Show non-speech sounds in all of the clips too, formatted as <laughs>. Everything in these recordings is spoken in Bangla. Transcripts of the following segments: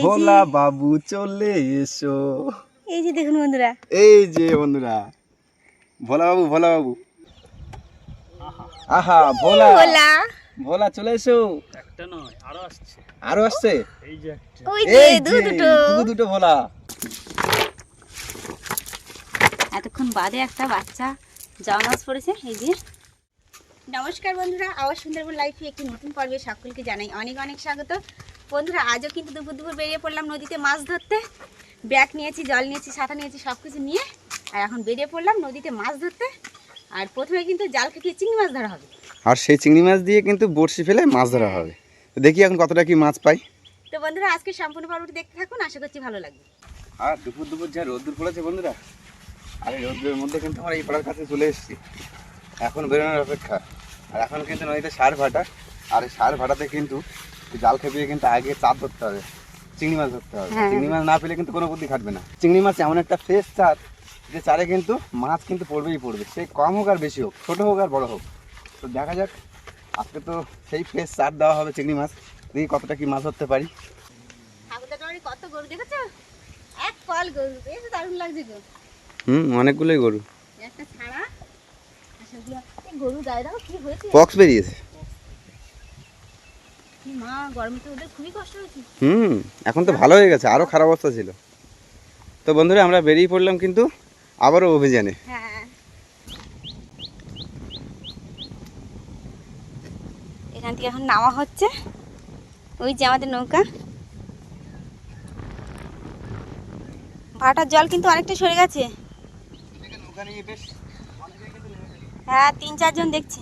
ভোলা বাবু চলে এসো। এই যে দেখুন বন্ধুরা। এই যে বন্ধুরা ভোলা বাবু ভোলা বাবু। আহা ভোলা। ভোলা। ভোলা চলে এসো। একটা নয় আরও আসছে। আরও আসছে? এই যে ওই যে এই দু দুটো। দু দুটো ভোলা। এতক্ষণ বাদে একটা বাচ্চা জামা নাচ পড়েছে এই যে। নমস্কার বন্ধুরা আবার সুন্দরবন লাইফে একটি নতুন পর্বে সকলকে জানাই অনেক অনেক স্বাগত। বন্ধুরা আজও কিন্তু দুপুর দুপুর বেরিয়ে পড়লাম নদীতে মাছ ধরতে। ব্যাগ নিয়েছি জল নিয়েছি সাঁতা নিয়েছি সব কিছু নিয়ে। আর এখন বেরিয়ে পড়লাম নদীতে মাছ ধরতে। আর প্রথমে কিন্তু জাল খেটিয়ে চিংড়ি মাছ ধরা হবে। আর সেই চিংড়ি মাছ দিয়ে কিন্তু বড়শি ফেলে মাছ ধরা হবে। তো দেখি এখন কতটা কি মাছ পাই। তো বন্ধুরা আজকে সম্পূর্ণ পর্বটি দেখতে থাকুন আশা করছি ভালো লাগবে। আর দুপুর দুপুর যা রোদ্দুর পড়েছে বন্ধুরা আর এই রোদ্দুরের মধ্যে কিন্তু আমরা এই পাড়ার কাছে চলে এসেছি। এখন বেরোনোর অপেক্ষা। আর এখন কিন্তু নদীতে সার ভাটা। আর এই সার ভাটাতে কিন্তু জাল খেপিয়ে কিন্তু আগে চাপ ধরতে হবে চিংড়ি মাছ ধরতে হবে। হ্যাঁ। চিংড়ি মাছ না পেলে কিন্তু কোনো বুদ্ধি খাটবে না। চিংড়ি মাছ এমন একটা ফ্রেশ চার যে চারে কিন্তু মাছ কিন্তু পড়বেই পড়বে। সে কম হোক আর বেশি হোক ছোটো হোক আর বড় হোক। তো দেখা যাক আজকে তো সেই ফ্রেশ চার দেওয়া হবে চিংড়ি মাছ। দেখি কতটা কি মাছ ধরতে পারি। কত গরু দেখেছ? এক কল গরু বেশ দারুণ লাগছে গো। হুম অনেকগুলোই গরু। একটা ছাড়া গরু দাও কি হয়েছে। পক্স বেরিয়েছে। মা গরমে তো ওদের খুবই কষ্ট হয়েছে। হুম এখন তো ভালো হয়ে গেছে আরও খারাপ অবস্থা ছিল। তো বন্ধুরা আমরা বেরিয়ে পড়লাম কিন্তু আবারও অভিযানে। হ্যাঁ এখান থেকে এখন নামা হচ্ছে। ওই যে আমাদের নৌকা। ভাটার জল কিন্তু অনেকটা সরে গেছে। হ্যাঁ তিন চারজন দেখছি।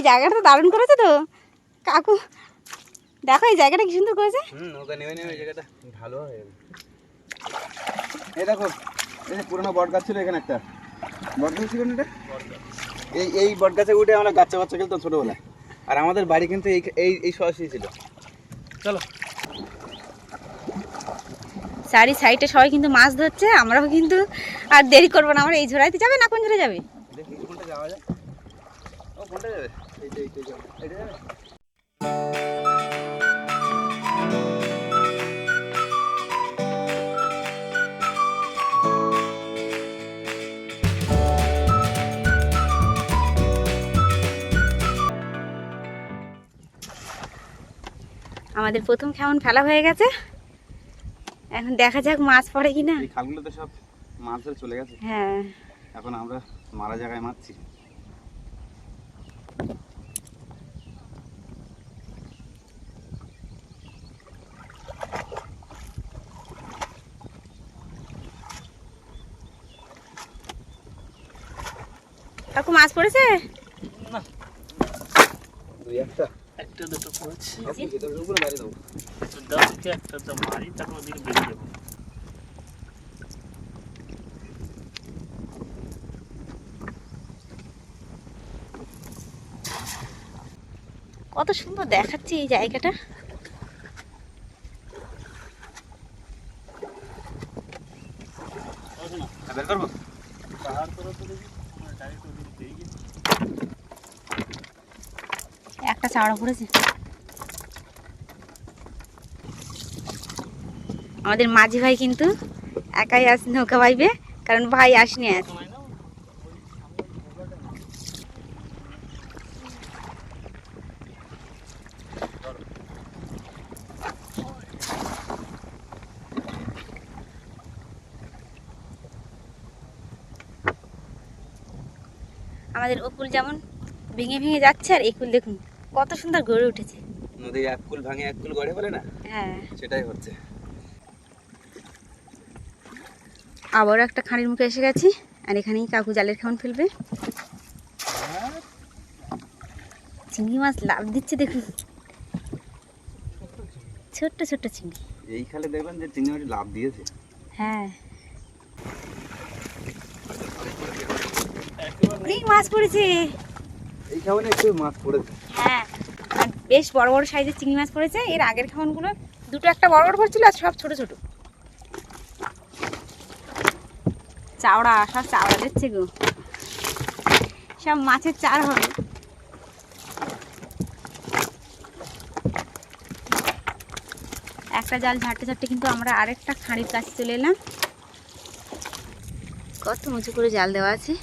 এই জায়গাটা তো দারুণ করেছে তো। কাকু দেখো এই জায়গাটা কি সুন্দর করেছে। ভালো এই দেখো এই পুরোনো বট গাছ ছিল এখানে একটা। বট গাছ ছিল এটা? এই এই বট গাছে উঠে আমরা বাচ্চা বাচ্চা খেলতাম ছোটোবেলায়। আর আমাদের বাড়ি কিন্তু এই এই এই সরাসরি ছিল। চলো। চারি সাইডে সবাই কিন্তু মাছ ধরছে আমরাও কিন্তু আর দেরি করব না আমরা এই ঝোড়াইতে যাবে না কোন ঝোড়া যাবে? দেখি কোনটা যাওয়া যায়। ও কোনটা যাবে? আমাদের প্রথম কেমন ফেলা হয়ে গেছে। এখন দেখা যাক মাছ পড়ে কিনা। এই খালগুলোতে সব মাছ ধরে চলে গেছে। হ্যাঁ। এখন আমরা মারা জায়গায় মারছি। মাছ পড়েছে? একটা একটা দুটো পড়েছে। আপনি যেটা উপরে বাইরে দাও তো দাঁতকে একটা তো মারি তারপর ওদিকে বেরিয়ে যাব কত সুন্দর দেখাচ্ছে এই জায়গাটা হ্যাঁ, বের করব পাহাড় করে তো দেখি ডাইরেক্ট ওদিকে পেয়ে গেছি একটা চাওড়া পড়েছে আমাদের মাঝি ভাই কিন্তু একাই আস নৌকা বাইবে কারণ ভাই আসনি আজ। আমাদের অকুল যেমন ভেঙে ভেঙে যাচ্ছে আর একুল দেখুন। কত সুন্দর গড়ে উঠেছে। নদী এক কুল ভাঙে এক কুল গড়ে বলে না? হ্যাঁ। সেটাই হচ্ছে। আবারও একটা খাঁড়ির মুখে এসে গেছি আর এখানেই কাকু জালের খাওয়ান ফেলবে। চিংড়ি মাছ লাভ দিচ্ছে দেখুন। ছোট্ট ছোট্ট চিংড়ি। এই খালে দেখবেন যে চিংড়ি মাছ লাভ দিয়েছে। হ্যাঁ। অনেক মাছ পড়েছে। এই খাবারে একটু মাছ পড়েছে। বেশ বড় বড় সাইজের চিংড়ি মাছ পড়েছে। এর আগের খাওয়ানগুলো দুটো একটা বড় বড় পড়ছিল, আর সব ছোট ছোট। চাওড়া, সব চাওড়া দিচ্ছে গো। সব মাছের চার হবে। একটা জাল ঝাড়তে ঝাড়তে কিন্তু আমরা আরেকটা খাঁড়ির কাছে চলে এলাম। কত উঁচু করে জাল দেওয়া আছে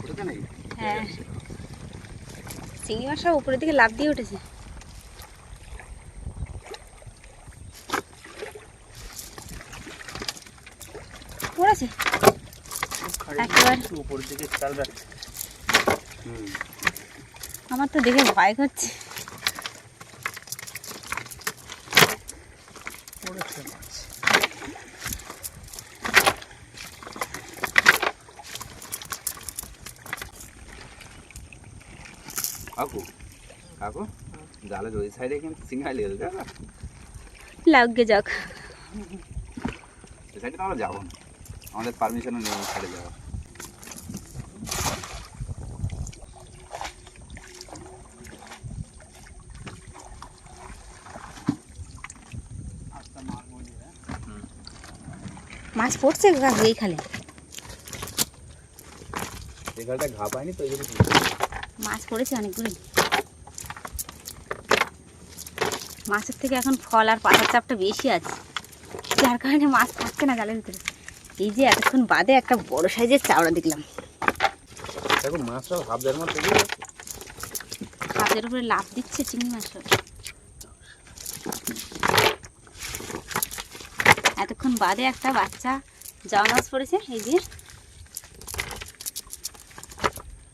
পড়েছে নাকি হ্যাঁ চিংড়ি মাছ সব উপরের দিকে লাভ দিয়ে উঠেছে। পড়েছে? একেবারে। উপর দিকে চাল হুম। আমার তো দেখে ভয় করছে পড়েছে মাছ কাকু কাকু জালের ওই সাইডে কিন্তু সিঙ্গাই লেগে যাবে লাগবে যাক এই সাইডে তো আমরা যাব না আমাদের পারমিশনও নেই ওই সাইডে যাওয়ার আস্তে মারবো নিয়ে মাছ পড়ছে কাকু এই খালে এই খালটা ঘা পায়নি তো এই জন্য মাছ পড়েছে অনেকগুলো। মাছের থেকে এখন ফল আর পাতার চাপটা বেশি আছে। যার কারণে মাছ থাকছে না জালের ভিতরে। এই যে এতক্ষণ বাদে একটা বড় সাইজের চাওড়া দেখলাম। দেখো মাছটা মাছ উপরে লাভ দিচ্ছে চিংড়ি মাছ এতক্ষণ বাদে একটা বাচ্চা জামা মাছ পড়েছে এই যে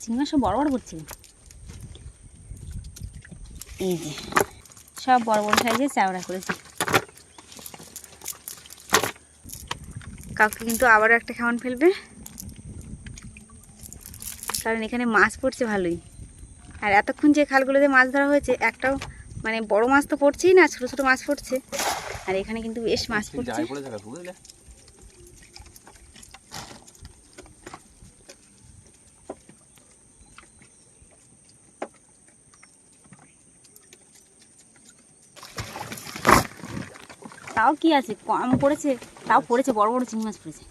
চিংড়ি মাছ সব বড় বড় করছে। এই যে সব বড় বড় সাইজের চাওড়া করেছে। কাউকে কিন্তু আবারও একটা খাওয়ান ফেলবে। কারণ এখানে মাছ পড়ছে ভালোই। আর এতক্ষণ যে খালগুলোতে মাছ ধরা হয়েছে একটাও মানে বড় মাছ তো পড়ছেই না ছোট ছোট মাছ পড়ছে। আর এখানে কিন্তু বেশ মাছ পড়ছে যাই পড়ে থাকা বুঝলে তাও কি আছে? কম পড়েছে তাও পড়েছে বড় বড় চিংড়ি মাছ পড়েছে।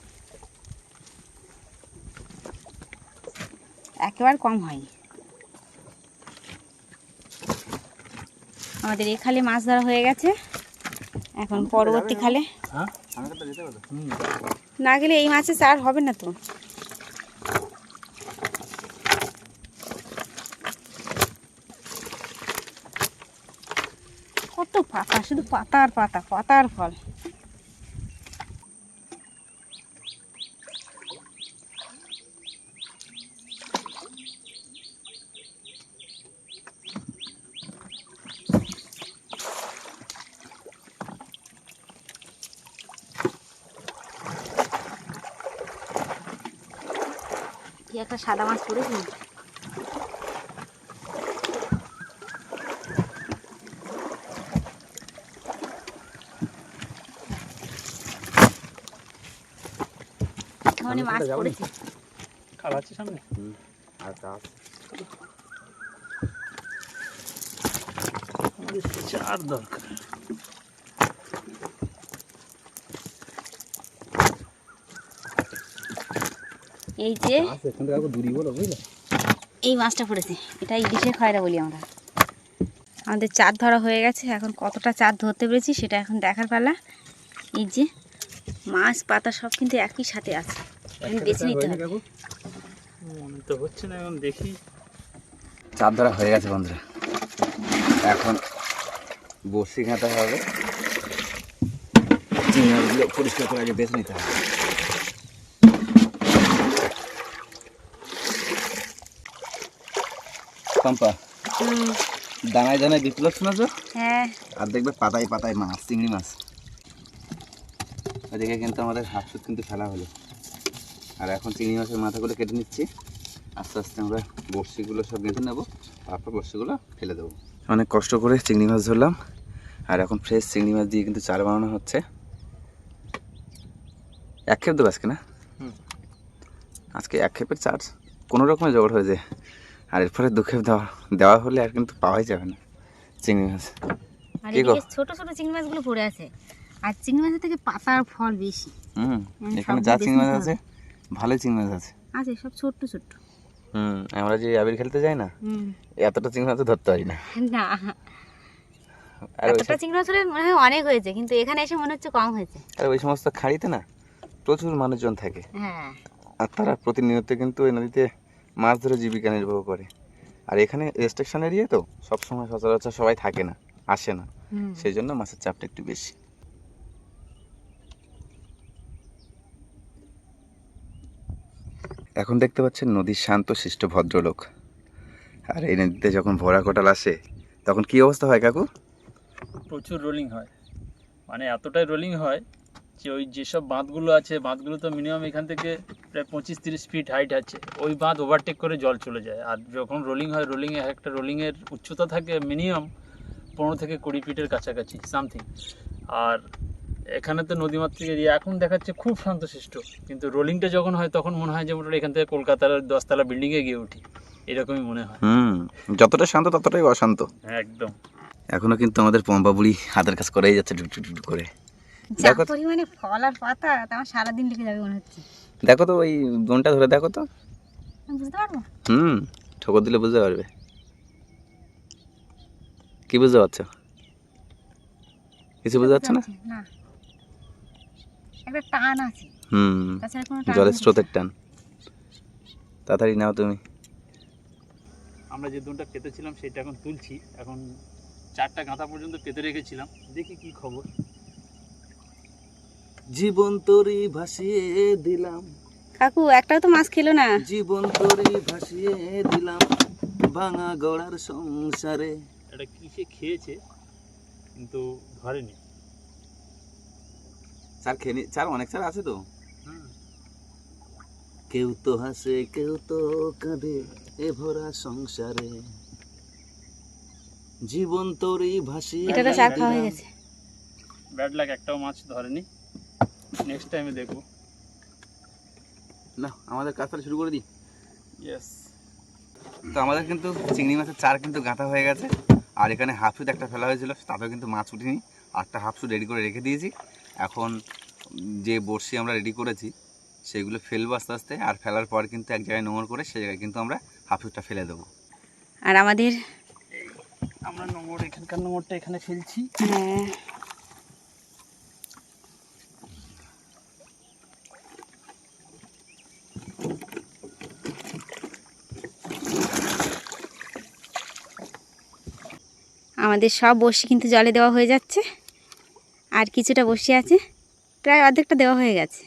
একেবারে কম হয়নি। আমাদের এই খালে মাছ ধরা হয়ে গেছে। এখন পরবর্তী খালে। হ্যাঁ? না গেলে এই মাছে চার হবে না তো কত পাতা শুধু পাতা আর পাতা পাতা আর ফল একটা সাদা মাছ পড়েছে ওখানে মাছ পড়েছে। খাল আছে সামনে? হুম আর কাজ আমাদের চার দরকার। এই যে কাজ এখান দূরি বলো বুঝলে? এই মাছটা পড়েছে এটা ইলিশের খয়রা বলি আমরা। আমাদের চার ধরা হয়ে গেছে এখন কতটা চার ধরতে পেরেছি সেটা এখন দেখার পালা। এই যে মাছ পাতা সব কিন্তু একই সাথে আছে। বেছে নিতে না এখন দেখি। চাপ ধরা হয়ে গেছে বন্ধুরা। এখন বসি ঘাঁটা হবে। চিংড়িগুলো পরিষ্কার করে আগে বেছে নিতে হবে। দানায় দানায় তো? আর দেখবে পাতায় পাতায় মাছ চিংড়ি মাছ। ওদিকে কিন্তু আমাদের হাফ কিন্তু ফেলা হলো। আর এখন চিংড়ি মাছের মাথাগুলো কেটে নিচ্ছি। আস্তে আস্তে আমরা বড়শিগুলো সব বেঁধে নেব তারপর বড়শিগুলো ফেলে দেবো। অনেক কষ্ট করে চিংড়ি মাছ ধরলাম আর এখন ফ্রেশ চিংড়ি মাছ দিয়ে কিন্তু চার বানানো হচ্ছে। এক খেপ দেবো আজকে না। আজকে এক খেপের চার্জ কোনো রকমের জোগাড় হয়ে যায় আর এরপরে দু খেপ দেওয়া দেওয়া হলে আর কিন্তু পাওয়াই যাবে না চিংড়ি মাছ। ছোট ছোট চিংড়ি মাছগুলো পড়ে আছে। আর চিংড়ি মাছের থেকে পাতার ফল বেশি। হুম হুম, এখানে যা চিংড়ি মাছ আছে ভালোই চিংড়ি মাছ আছে। আছে সব ছোট্ট ছোট্ট। হুম আমরা যে আবির খেলতে যাই না হুম। এতটা চিংড়ি মাছ ধরতে পারি না। না। আর এতটা চিংড়ি মাছ হলে মনে হয় অনেক হয়েছে কিন্তু এখানে এসে মনে হচ্ছে কম হয়েছে। আর ওই সমস্ত খাড়িতে না প্রচুর মানুষজন থাকে। হ্যাঁ। আর তারা প্রতিনিয়ত কিন্তু ওই নদীতে মাছ ধরে জীবিকা নির্বাহ করে। আর এখানে রেস্ট্রিকশন এরিয়া তো সবসময় সচরাচর সবাই থাকে না আসে না। সেই জন্য মাছের চাপটা একটু বেশি। এখন দেখতে পাচ্ছেন নদীর শান্ত শিষ্ট ভদ্রলোক। আর এই নদীতে যখন ভরা কোটাল আসে, তখন কি অবস্থা হয় কাকু? প্রচুর রোলিং হয়। মানে এতটাই রোলিং হয় যে ওই যেসব বাঁধগুলো আছে, বাঁধগুলো তো মিনিমাম এখান থেকে প্রায় পঁচিশ তিরিশ ফিট হাইট আছে। ওই বাঁধ ওভারটেক করে জল চলে যায়। আর যখন রোলিং হয় রোলিংয়ে একটা রোলিংয়ের উচ্চতা থাকে মিনিমাম পনেরো থেকে কুড়ি ফিটের কাছাকাছি সামথিং আর এখানে তো নদীমাতৃক এরিয়া। এখন দেখাচ্ছে খুব শান্তশিষ্ট। কিন্তু রোলিংটা যখন হয় তখন মনে হয় যে মোটামুটি এখান থেকে কলকাতার দশতলা বিল্ডিংয়ে গিয়ে উঠি। এরকমই মনে হয়। হুম যতটা শান্ত ততটাই অশান্ত। হ্যাঁ একদম। এখনও কিন্তু আমাদের পম্পা বুড়ি হাতের কাজ করেই যাচ্ছে টুক টুক টুক করে। দেখো তো। পরিমাণে ফল আর পাতা আমার সারাদিন লেগে যাবে মনে হচ্ছে। দেখো তো ওই বোনটা ধরে দেখো তো। বুঝতে পারব? হুম ঠোকর দিলে বুঝতে পারবে। কি বুঝতে পারছ? কিছু বুঝতে পারছ না? না। একটা টান আছে। হুম জলের স্রোতের টান। তাড়াতাড়ি নাও তুমি। আমরা যে দুনটা পেতেছিলাম সেটা এখন তুলছি। এখন চারটা গাঁথা পর্যন্ত পেতে রেখেছিলাম। দেখি কি খবর। জীবন তোরি ভাসিয়ে দিলাম। কাকু একটাও তো মাছ খেলো না। জীবন তোরি ভাসিয়ে দিলাম। ভাঙা গড়ার সংসারে। এটা কিসে খেয়েছে? কিন্তু ধরেনি। স্যার খেয়ে স্যার অনেক স্যার আছে তো? কেউ তো হাসে কেউ তো কাঁদে এ ভরা সংসারে। জীবন তোরই ভাসিয়ে এটা তো চার খাওয়া হয়ে গেছে। ব্যাড লাগ একটাও মাছ ধরেনি। নেক্সট টাইমে দেখব। না আমাদের কাজ শুরু করে দিই। ইয়েস তো আমাদের কিন্তু চিংড়ি মাছের চার কিন্তু গাঁথা হয়ে গেছে। আর এখানে হাফ সুদ একটা ফেলা হয়েছিল তাতেও কিন্তু মাছ উঠিনি। আটটা হাফ সুদ রেডি করে রেখে দিয়েছি। এখন যে বড়শি আমরা রেডি করেছি সেগুলো ফেলব আস্তে আস্তে আর ফেলার পর কিন্তু এক জায়গায় নোংর করে সেই জায়গায় কিন্তু আমরা হাফ সুদটা ফেলে দেবো। আর আমাদের আমরা নোংর এখানকার নোংরটা এখানে ফেলছি। হ্যাঁ। আমাদের সব বসি কিন্তু জলে দেওয়া হয়ে যাচ্ছে। আর কিছুটা বসে আছে। প্রায় অর্ধেকটা দেওয়া হয়ে গেছে।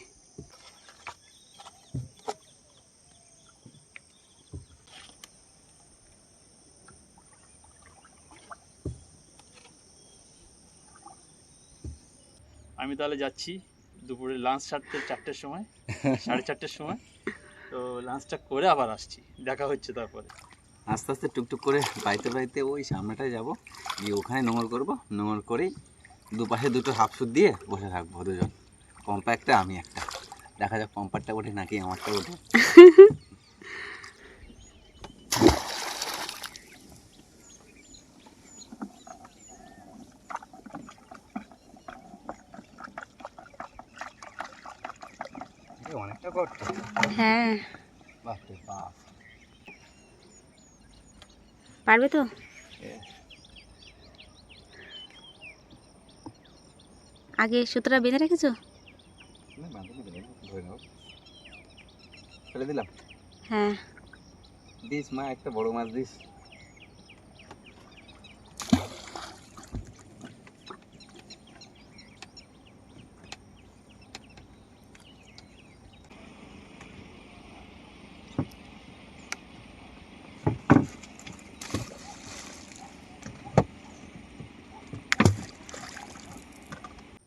আমি তাহলে যাচ্ছি দুপুরে লাঞ্চ সারতে চারটের সময় সাড়ে চারটের সময়। তো লাঞ্চটা করে আবার আসছি। দেখা হচ্ছে তারপরে। আস্তে আস্তে টুকটুক করে বাইতে বাইতে ওই সামনেটায় যাব। গিয়ে ওখানে নোংর করব। নোংর করেই দুপাশে দুটো হাফ সুদ দিয়ে বসে থাকব দুজন। পম্পা একটা আমি একটা। দেখা যাক পম্পারটা ওঠে নাকি আমারটা ওঠে। অনেকটা হ্যাঁ। বাপরে বাপ। পারবে তো? আগে সুতোটা বেঁধে রেখেছো? হ্যাঁ। দিস মা একটা বড় মাছ দিস।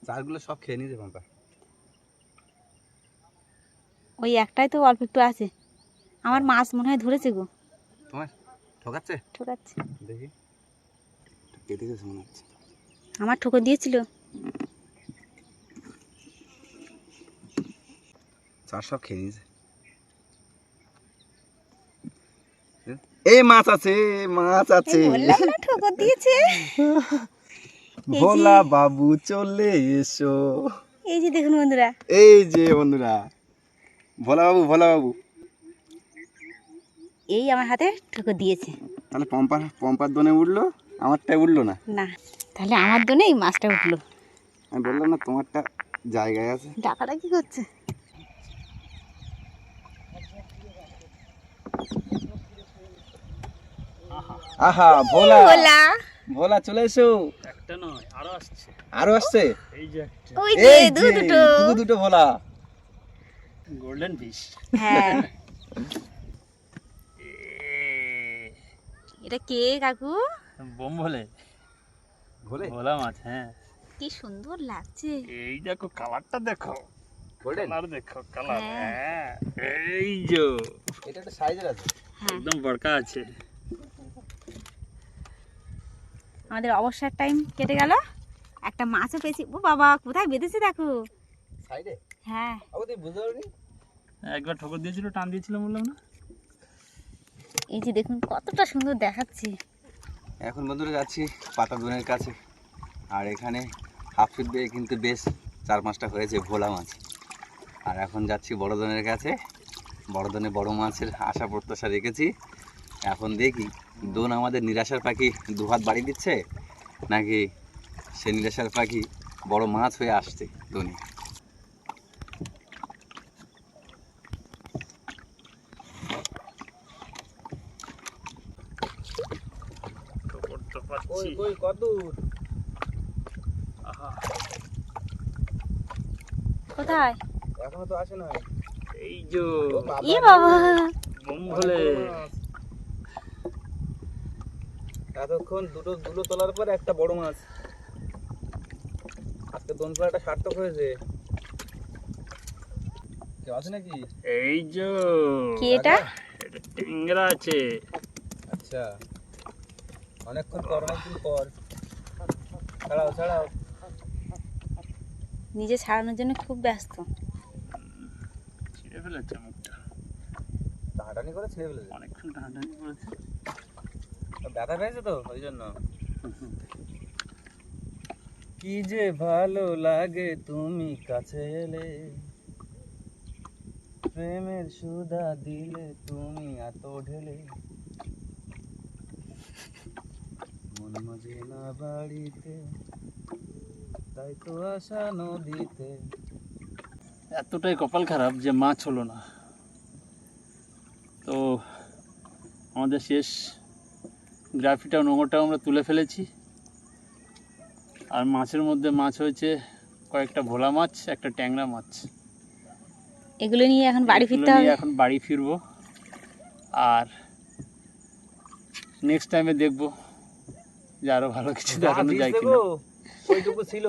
চারগুলো সব খেয়ে নিয়েছে পম্পা ওই একটাই তো অল্প একটু আছে। আমার মাছ মনে হয় ধরেছে গো। তোমার? ঠকাচ্ছে? ঠিক আছে দেখি। কেটে গেছে মনে হচ্ছে। আমার ঠোকর দিয়েছিল। চার সব খেয়ে নিয়েছে। এই মাছ আছে মাছ আছে। এই বললাম না ঠোকর দিয়েছে। <laughs> ভোলা বাবু চলে এসো। এই যে দেখুন বন্ধুরা। এই যে বন্ধুরা ভোলা বাবু ভোলা বাবু। এই আমার হাতে ঠোকর দিয়েছে। তাহলে পম্পার পম্পার দনে উঠল আমারটা উঠল না? না তাহলে আমার দনে এই মাছটা উঠল। আমি বললাম না তোমারটা জায়গায় আছে। ডাকাটা কি করছে? আহা ভোলা। বলা ভোলা চলে এসো। একটা নয় আরও আসছে। আরও আসছে? এই যে একটা। ওই যে দু দুটো দু দুটো। ভোলা। গোল্ডেন ফিশ হ্যাঁ। এটা কে কাকু? বোম বলে ভোলে? ভোলা মাছ হ্যাঁ। কি সুন্দর লাগছে। এই দেখো কালারটা দেখো। গোল্ডেন কালার দেখো কালার হ্যাঁ। হ্যাঁ। এই যে। এটা একটা সাইজের আছে। হ্যাঁ। একদম বড়কা আছে। আমাদের অবসর টাইম কেটে গেল। একটা মাছও পেয়েছি। ও বাবা কোথায় বেঁধেছে দেখো? সাইডে? হ্যাঁ। আবু বুঝতে পারবি একবার ঠোকর দিয়েছিল টান দিয়েছিল বললাম না? এই যে দেখুন কতটা সুন্দর দেখাচ্ছে। এখন বন্ধুরা যাচ্ছি পাতা দনের কাছে। আর এখানে হাফ ফিট দিয়ে কিন্তু বেশ চার পাঁচটা হয়েছে ভোলা মাছ। আর এখন যাচ্ছি বড় দনের কাছে। বড় দনে বড় মাছের আশা প্রত্যাশা রেখেছি। এখন দেখি দোন আমাদের নিরাশার পাখি দুহাত বাড়ি দিচ্ছে নাকি সে নিরাশার পাখি বড় মাছ হয়ে আসছে দোনে কোথায়? এখনও তো আসে না এই যে বাবা এতক্ষণ দুটো দুটো তোলার পর একটা বড় মাছ। আজকে দোন ফেলাটা সার্থক হয়েছে। কেউ আছে নাকি? এই যে কি এটা? টেংরা আছে। আচ্ছা। অনেকক্ষণ পর পর। ছাড়াও ছাড়াও। নিজে ছাড়ানোর জন্য খুব ব্যস্ত। ছিঁড়ে ফেলেছে মুখটা। টাটানি করে ছেড়ে ফেলেছে। অনেকক্ষণ টানাটানি করেছে। ব্যথা পেয়েছে তো, ওই জন্য। কি যে ভালো লাগে তুমি কাছে এলে, প্রেমের সুধা দিলে তুমি এত ঢেলে। মন মাঝে না বাড়িতে, তাই তো আশা নদীতে। এতটাই কপাল খারাপ যে মাছ হলো না। তো আমাদের শেষ গ্রাফিটা নোংরটাও আমরা তুলে ফেলেছি। আর মাছের মধ্যে মাছ হয়েছে কয়েকটা ভোলা মাছ একটা ট্যাংরা মাছ। এগুলো নিয়ে এখন বাড়ি ফিরতে নিয়ে হবে? এখন বাড়ি ফিরবো। আর নেক্সট টাইমে দেখব যে আরও ভালো কিছু দেখানো যায় কিনা। ওইটুকু ছিল।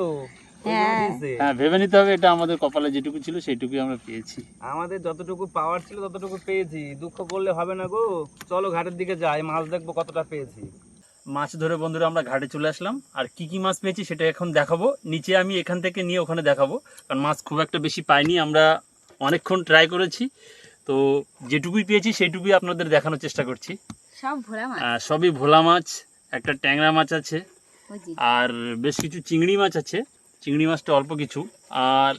হ্যাঁ। হ্যাঁ ভেবে নিতে হবে এটা আমাদের কপালে যেটুকু ছিল সেইটুকুই আমরা পেয়েছি। আমাদের যতটুকু পাওয়ার ছিল ততটুকু পেয়েছি। দুঃখ করলে হবে না গো। চলো ঘাটের দিকে যাই মাছ দেখব কতটা পেয়েছি। মাছ ধরে বন্ধুরা আমরা ঘাটে চলে আসলাম। আর কি কি মাছ পেয়েছি সেটা এখন দেখাবো। নিচে আমি এখান থেকে নিয়ে ওখানে দেখাবো। কারণ মাছ খুব একটা বেশি পাইনি আমরা অনেকক্ষণ ট্রাই করেছি। তো যেটুকুই পেয়েছি সেইটুকুই আপনাদের দেখানোর চেষ্টা করছি। সব ভোলা মাছ? সবই ভোলা মাছ। একটা ট্যাংরা মাছ আছে। আর বেশ কিছু চিংড়ি মাছ আছে। চিংড়ি মাছটা অল্প কিছু। আর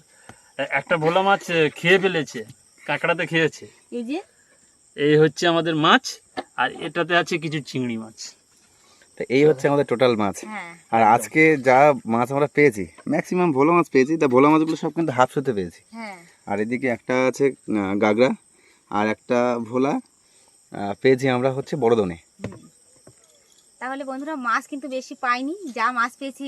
একটা ভোলা মাছ খেয়ে ফেলেছে কাঁকড়াতে খেয়েছে। এই যে? এই হচ্ছে আমাদের মাছ আর এটাতে আছে কিছু চিংড়ি মাছ। তো এই হচ্ছে আমাদের টোটাল মাছ। হ্যাঁ। আর আজকে যা মাছ আমরা পেয়েছি ম্যাক্সিমাম ভোলা মাছ পেয়েছি তা ভোলা মাছগুলো সব কিন্তু হাফ শুতে পেয়েছি। হ্যাঁ। আর এদিকে একটা আছে গাগরা আর একটা ভোলা পেয়েছি আমরা হচ্ছে বড়দনে। তাহলে বন্ধুরা মাছ কিন্তু বেশি পাইনি যা মাছ পেয়েছি